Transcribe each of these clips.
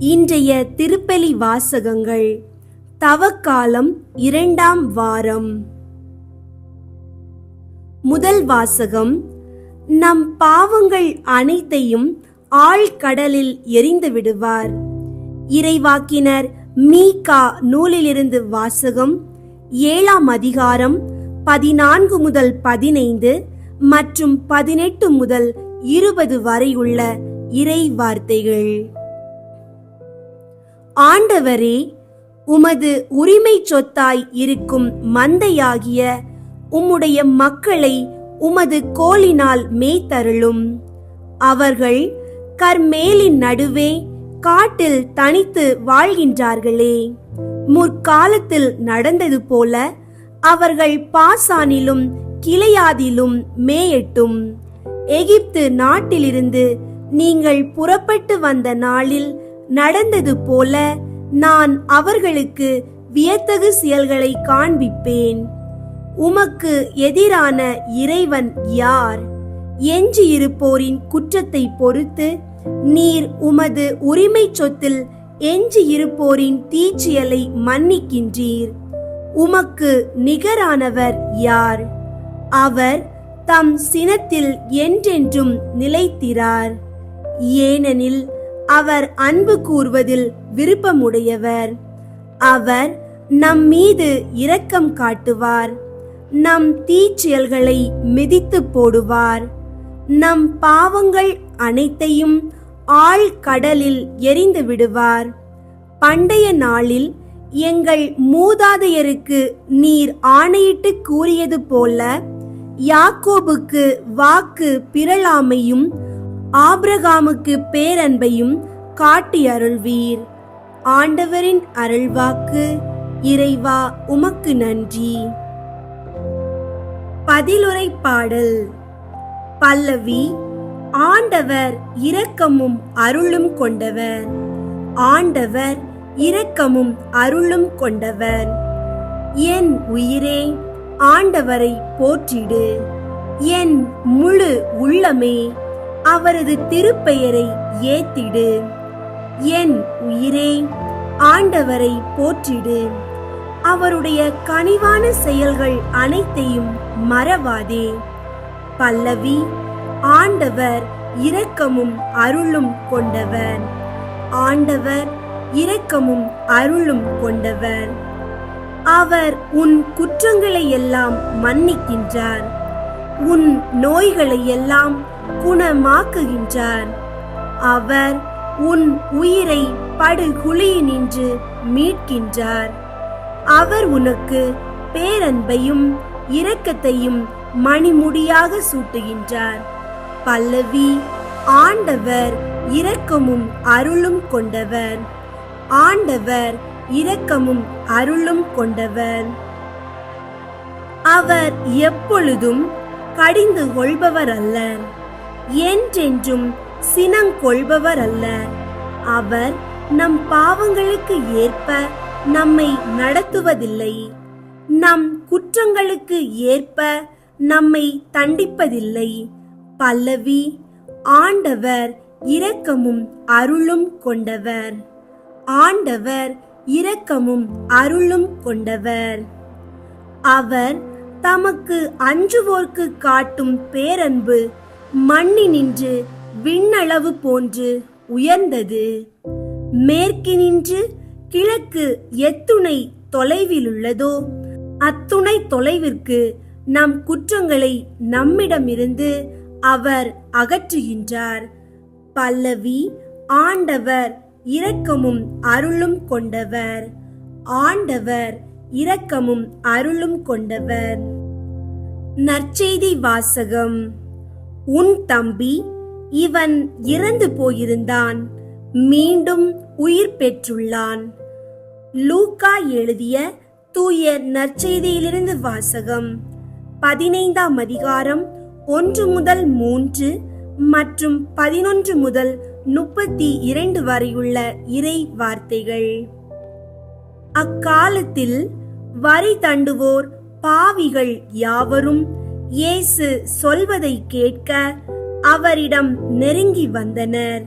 இன்றைய திருப்பலி வாசகங்கள் தவக்காலம் இரண்டாம் வாரம். முதல் வாசகம் நம் பாவங்கள் அனைத்தையும் ஆழ்கடலில் எரிந்து விடுவார். இறைவாக்கினர் மீகா நூலிலிருந்து வாசகம் ஏழாம் அதிகாரம் பதினான்கு முதல் பதினைந்து மற்றும் பதினெட்டு முதல் இருபது வரையுள்ள இறை வார்த்தைகள். ஆண்டவரே உமது உரிமை சொத்தாய் இருக்கும் மந்தையாகிய உம்முடைய மக்களை உமது கோலினால் மேய்த்தருளும். அவர்கள் கர்மேலின் நடுவே காட்டில் தனித்து வாழ்கின்றார்களே. முற்காலத்தில் நடந்தது போல அவர்கள் பாசானிலும் கிளையாதிலும் மேயட்டும். எகிப்து நாட்டிலிருந்து நீங்கள் புறப்பட்டு வந்த நாளில் நடந்தது போல நான் அவர்களுக்கு வியத்தகு செயல்களை காண்பிப்பேன். உமக்கு எதிரான இறைவன் யார்? எஞ்சியிருப்போரின் குற்றத்தை பொறுத்து நீர் உமது உரிமை சொத்தில் எஞ்சியிருப்போரின் தீச்சியலை மன்னிக்கின்றீர். உமக்கு நிகரானவர் யார்? அவர் தம் சினத்தில் என்றென்றும் நிலைத்திரார். ஏனெனில் அவர் அன்பு கூர்வதில் விருப்பமுடையவர். அவர் நம் மீது இரக்கம் காட்டுவார். நம் தீச்செயல்களை மிதித்து போடுவார். நம் பாவங்கள் அனைத்தையும் ஆழ்கடலில் எரிந்து விடுவார். பண்டைய நாளில் எங்கள் மூதாதையருக்கு நீர் ஆணையிட்டு கூறியது போல யாக்கோபுக்கு வாக்கு பிறழாமையும் ஆபிரகாமுக்கு பேரன்பையும் காட்டி அருள்வீர். ஆண்டவரின் அருள்வாக்கு இறைவா உமக்கு நன்றி. பதிலுரை பாடல். பல்லவி ஆண்டவர் இரக்கமும் அருளும் கொண்டவர். ஆண்டவர் இரக்கமும் அருளும் கொண்டவர். என் உயிரே ஆண்டவரை போற்றிடு. என் முழு உள்ளமே அவரது திருப்பெயரை ஏத்திடு. என் உயிரே ஆண்டவரை போற்றிடு. அவருடைய கனிவான செயல்கள் அனைத்தையும் மறவாதே. பல்லவி ஆண்டவர் இரக்கமும் அருளும் கொண்டவர். ஆண்டவர் இரக்கமும் அருளும் கொண்டவர். அவர் உன் குற்றங்களை எல்லாம் மன்னிக்கின்றார். உன் நோய்களை எல்லாம் குணமாக்குகின்றார் அவர் உன் உயிரை படுகுழியினின்று மீட்கின்றார். அவர் உனக்கு பேரன்பையும் இரக்கத்தையும் மணிமுடியாக சூட்டுகின்றார். பல்லவி ஆண்டவர் இரக்கமும் அருளும் கொண்டவர். ஆண்டவர் இரக்கமும் அருளும் கொண்டவர். அவர் எப்பொழுதும் கடிந்து கொள்பவர் அல்லர் என்றென்றும் சினங்கொள்பவர் அல்ல அவர் நம் பாவங்களுக்கு ஏற்ப நம்மை நடத்துவதில்லை. நம் குற்றங்களுக்கு ஏற்ப நம்மை தண்டிப்பதில்லை. பல்லவி ஆண்டவர் இரக்கமும் அருளும் கொண்டவர். ஆண்டவர் இரக்கமும் அருளும் கொண்டவர். அவர் தமக்கு அஞ்சுவோர்க்கு காட்டும் பேரன்பு மண்ணினின்று விண்ணளவு போன்று உயர்ந்தது. மேற்கினின்று கிழக்கு எத்துணை தொலைவிலுள்ளதோ? அத்துணை தொலைவிற்கு நம் குற்றங்களை நம்மிடமிருந்து அவர் அகற்றுகின்றார். பல்லவி ஆண்டவர் இரக்கமும் அருளும் கொண்டவர். ஆண்டவர் இரக்கமும் அருளும் கொண்டவர். நற்செய்தி வாசகம். உன் தம்பி இவன் இறந்து போயிருந்தான் மீண்டும் உயிர் பெற்றுள்ளான். லூக்கா எழுதிய தூய நற்செய்தியிலிருந்து வாசகம் பதினைந்தாம் அதிகாரம் ஒன்று முதல் மூன்று மற்றும் பதினொன்று முதல் முப்பத்தி இரண்டு வரையுள்ள இறை வார்த்தைகள். அக்காலத்தில் வரி தண்டுவோர் பாவிகள் யாவரும் இயேசு சொல்வதை கேட்க அவரிடம் நெருங்கி வந்தனர்.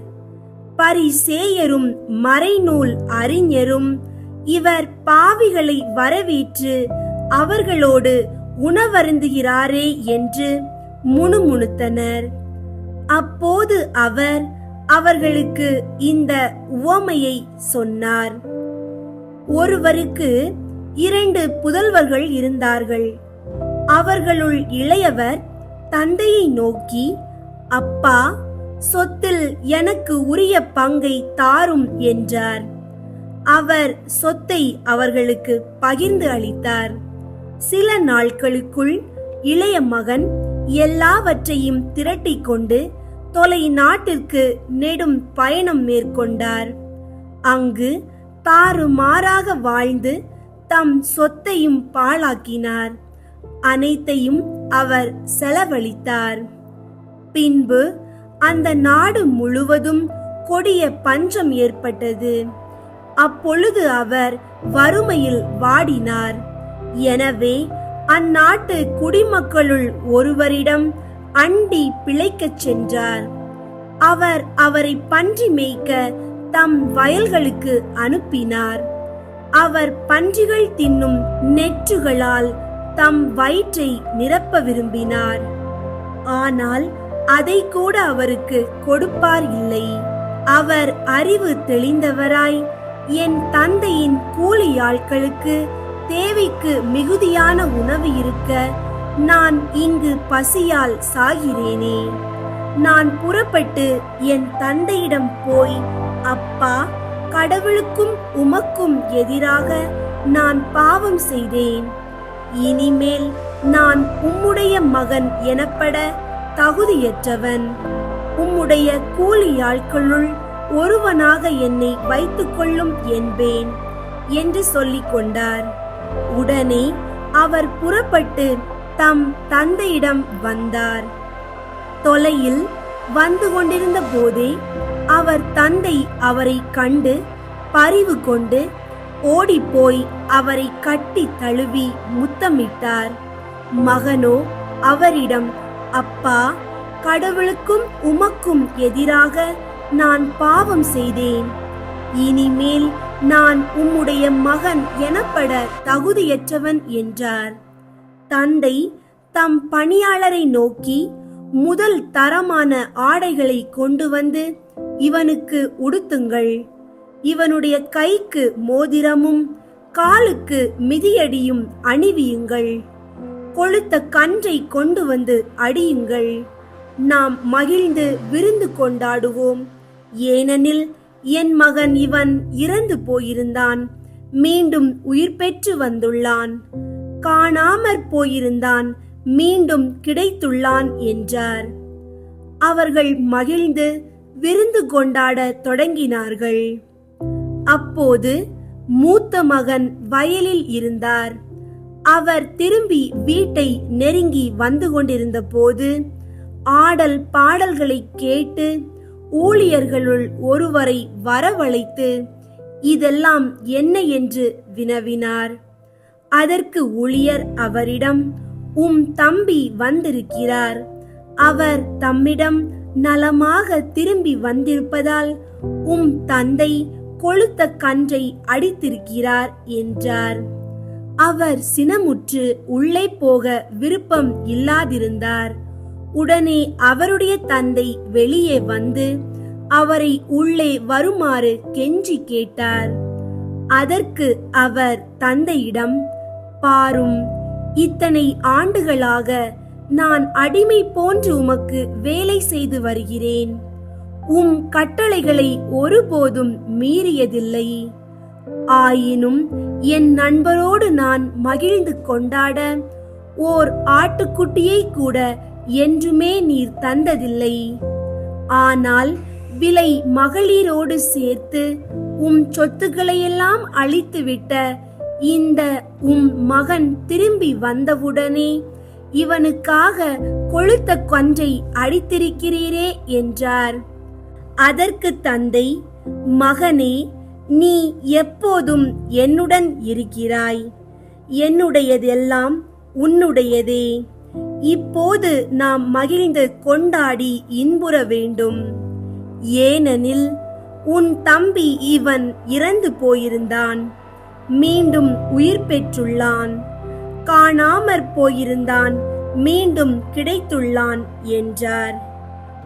பரிசேயரும் மறைநூல் அறிஞரும் இவர் பாவிகளை வரவேற்று அவர்களோடு உணவருந்துகிறாரே என்று முணுமுணுத்தனர். அப்போது அவர் அவர்களுக்கு இந்த உவமையை சொன்னார். ஒருவருக்கு இரண்டு புதல்வர்கள் இருந்தார்கள். அவர்களுள் இளையவர் தந்தையை நோக்கி அப்பா சொத்தில் எனக்கு உரிய பங்கை தாரும் என்றார். அவர் சொத்தை அவர்களுக்கு பகிர்ந்து அளித்தார். சில நாட்களுக்குள் இளைய மகன் எல்லாவற்றையும் திரட்டிக் கொண்டு தொலை நாட்டிற்கு நெடும் பயணம் மேற்கொண்டார். அங்கு தாறுமாறாக வாழ்ந்து தம் சொத்தையும் பாழாக்கினார். அனைத்தையும் அவர் செலவழித்தார். பின்பு அந்த நாடு முழுவதும் கொடிய பஞ்சம் ஏற்பட்டது. அப்பொழுது அவர் வறுமையில் வாடினார். எனவே அந்நாட்டு குடிமக்களுள் ஒருவரிடம் அண்டி பிழைக்கச் சென்றார். அவர் அவரை பன்றி மேய்க்க தம் வயல்களுக்கு அனுப்பினார். அவர் பன்றிகள் தின்னும் நெற்றுகளால் தம் வயிற்றை நிரப்ப விரும்பினார். ஆனால் அதை கூட அவருக்கு கொடுப்பார் இல்லை. அவர் அறிவு தெளிந்தவராய் என் தந்தையின் கூலியாட்களுக்கு தேவைக்கு மிகுதியான உணவு இருக்க நான் இங்கு பசியால் சாகிறேனே. நான் புறப்பட்டு என் தந்தையிடம் போய் அப்பா கடவுளுக்கும் உமக்கும் எதிராக நான் பாவம் செய்தேன். இனிமேல் நான் உம்முடைய மகன் எனப்பட தகுதியற்றவன். உம்முடைய கூலியாட்களுள் ஒருவனாக என்னை வைத்துக் கொள்ளும் என்பேன் என்று சொல்லிக் கொண்டார். உடனே அவர் புறப்பட்டு தம் தந்தையிடம் வந்தார். தொலையில் வந்து கொண்டிருந்த போதே அவர் தந்தை அவரை கண்டு பரிவு கொண்டு ஓடிப்போய் அவரை கட்டி தழுவி முத்தமிட்டார். மகனோ அவரிடம் அப்பா கடவுளுக்கும் உமக்கும் எதிராக நான் பாவம் செய்தேன். இனிமேல் நான் உம்முடைய மகன் எனப்பட தகுதியற்றவன் என்றார். தந்தை தம் பணியாளரை நோக்கி முதல் தரமான ஆடைகளை கொண்டு வந்து இவனுக்கு உடுத்துங்கள். இவனுடைய கைக்கு மோதிரமும் காலுக்கு மிதியடியும் அணிவியுங்கள். கொழுத்த கன்றை கொண்டு வந்து அடியுங்கள். நாம் மகிழ்ந்து விருந்து கொண்டாடுவோம். ஏனெனில் என் மகன் இவன் இறந்து போயிருந்தான். மீண்டும் உயிர் பெற்று வந்துள்ளான். காணாமற் போயிருந்தான். மீண்டும் கிடைத்துள்ளான் என்றார். அவர்கள் மகிழ்ந்து விருந்து கொண்டாடத் தொடங்கினார்கள். அப்போது மூத்த மகன் வயலில் இருந்தார். அவர் திரும்பி வீட்டை நெருங்கி வந்து கொண்டிருந்த போது ஆடல் பாடல்களை கேட்டு ஊழியர்களுள் ஒருவரை வரவழைத்து இதெல்லாம் என்ன என்று வினவினார். அதற்கு ஊழியர் அவரிடம் உம் தம்பி வந்திருக்கிறார். அவர் தம்மிடம் நலமாக திரும்பி வந்திருப்பதால் உம் தந்தை கொழுத்த கன்றை அடித்திருக்கிறார் என்றார். அவர் சினமுற்று உள்ளே போக விருப்பம் இல்லாதிருந்தார். உடனே அவருடைய தந்தை வெளியே வந்து அவரை உள்ளே வருமாறு கெஞ்சி கேட்டார். அதற்கு அவர் தந்தையிடம் பாரும் இத்தனை ஆண்டுகளாக நான் அடிமை போன்று உமக்கு வேலை செய்து வருகிறேன். உம் கட்டளைகளை ஒருபோதும் மீறியதில்லை. ஆயினும் என் நண்பரோடு நான் மகிழ்ந்து கொண்டாட ஓர் ஆட்டுக்குட்டியை கூட என்றுமே நீர் தந்ததில்லை. ஆனால் விலை மகளிரோடு சேர்த்து உம் சொத்துக்களையெல்லாம் அழித்துவிட்ட இந்த உம் மகன் திரும்பி வந்தவுடனே இவனுக்காக கொழுத்த கொன்றை அடித்திருக்கிறீரே என்றார். அதற்கு தந்தை மகனே நீ எப்போதும் என்னுடன் இருக்கிறாய். என்னுடையதெல்லாம் உன்னுடையதே. இப்போது நாம் மகிழ்ந்து கொண்டாடி இன்புற வேண்டும். ஏனெனில் உன் தம்பி இவன் இறந்து போயிருந்தான். மீண்டும் உயிர் பெற்றுள்ளான். காணாமற் போயிருந்தான். மீண்டும் கிடைத்துள்ளான் என்றார்.